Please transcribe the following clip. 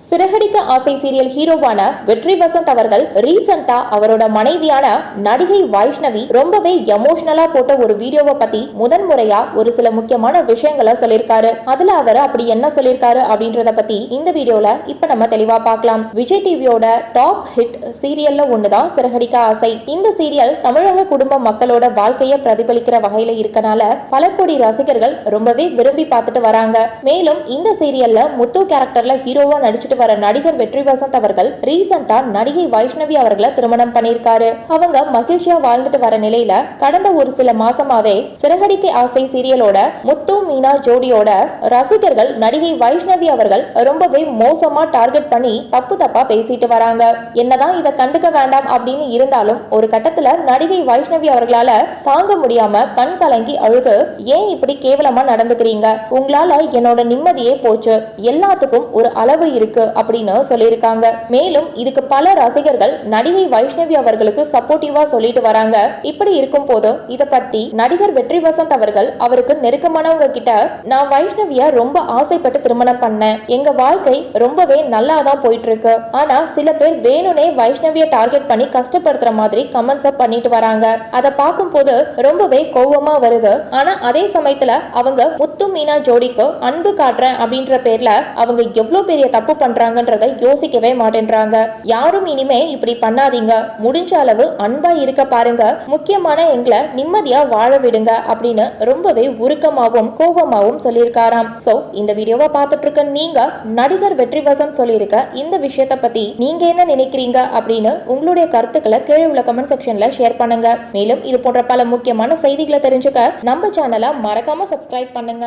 சிறகடிக்க ஆசை சீரியல் ஹீரோவான வெற்றி வசந்த் அவர்கள் ரீசெண்டா அவரோட மனைவியான நடிகை வைஷ்ணவி ரொம்பவே எமோஷனலா போட்ட ஒரு வீடியோவை பத்தி முதன்முறையா ஒரு சில முக்கியமான விஷயங்களை சொல்லியிருக்காரு. அதுல அவர் அப்படி என்ன சொல்லியிருக்காரு அப்படின்றத பத்தி இந்த வீடியோல இப்ப நம்ம தெளிவா பார்க்கலாம். விஜய் டிவியோட டாப் ஹிட் சீரியல்ல ஒண்ணுதான் சிறகடிக்க ஆசை. இந்த சீரியல் தமிழக குடும்ப மக்களோட வாழ்க்கையை பிரதிபலிக்கிற வகையில இருக்கனால பல கோடி ரசிகர்கள் ரொம்பவே விரும்பி பார்த்துட்டு வராங்க. மேலும் இந்த சீரியல்ல முத்து கேரக்டர்ல ஹீரோவா நடிச்சிட்டு வர நடிகர் வெற்றி வசந்த் அவர்கள் ரீசெண்டா நடிகை வைஷ்ணவி அவர்களை திருமணம் பண்ணியிருக்காரு. அவங்க மகிழ்ச்சியா வாழ்ந்துட்டு வர நிலையில கடந்த ஒரு சில மாசமாவே சிறகடிக்கு ஆசை சீரியலோட முத்து மீனா ஜோடியோட ரசிகர்கள் நடிகை வைஷ்ணவி அவர்கள் ரொம்பவே மோசமா டார்கெட் பண்ணி தப்பு தப்பா பேசிட்டு வராங்க. என்னதான் இதை கண்டுக்க வேண்டாம் அப்படின்னு இருந்தாலும் ஒரு கட்டத்துல நடிகை வைஷ்ணவி அவர்களால தாங்க முடியாம கண் கலங்கி அழுது ஏன் இப்படி கேவலமா நடந்துக்கிறீங்க? உங்களால என்னோட நிம்மதியே போச்சு. எல்லாத்துக்கும் ஒரு அளவு இருக்கு. அப்படின்னு சொல்லியிருக்காங்க. மேலும் இதுக்கு பல ரசிகர்கள் நடிகை வைஷ்ணவி அவர்களுக்கு சப்போர்ட்டிவா சொல்லிட்டு வராங்க. இப்படி இருக்கும் போது இதை பத்தி நடிகர் வெற்றி வசந்த் அவர்கள் அவருக்கு நெருக்கமானவங்க கிட்ட நான் வைஷ்ணவிய ரொம்ப ஆசைப்பட்டு திருமணம் பண்ணேன். எங்க வாழ்க்கை ரொம்பவே நல்லா தான் போயிட்டு இருக்கு ஆனா சில பேர் வேணும்னே வைஷ்ணவிய டார்கெட் பண்ணி கஷ்டப்படுத்துற மாதிரி கமெண்ட்ஸ் பண்ணிட்டு வராங்க. அதை பார்க்கும்போது ரொம்பவே கோவமா வருது. ஆனா அதே சமயத்துல அவங்க முத்து மீனா ஜோடிக்கு அன்பு காட்டுறேன் அப்படின்ற பேர்ல அவங்க எவ்வளவு பெரிய தப்பு பண்றாங்கன்றதை யோசிக்கவே மாட்டேன்றாங்க. யாரும் இனிமே இப்படி பண்ணாதீங்க. முடிஞ்ச அளவு அன்பா இருக்க பாருங்க. முக்கியமான எங்களை நிம்மதியா வாழ விடுங்க அப்படின்னு ரொம்பவே உருக்கமாகவும் கோபமாகவும் சொல்லியிருக்காராம். சோ இந்த வீடியோவை பார்த்துட்டு இருக்க நீங்க நடிகர் வெற்றி வசம் சொல்லியிருக்க இந்த விஷயத்த பத்தி நீங்க என்ன நினைக்கிறீங்க அப்படின்னு உங்களுடைய கருத்துக்களை கீழே உள்ள கமெண்ட் செக்ஷன்ல ஷேர் பண்ணுங்க. மேலும் இது போன்ற பல முக்கியமான செய்திகளை தெரிஞ்சுக்க நம்ம சேனலை மறக்காம சப்ஸ்கிரைப் பண்ணுங்க.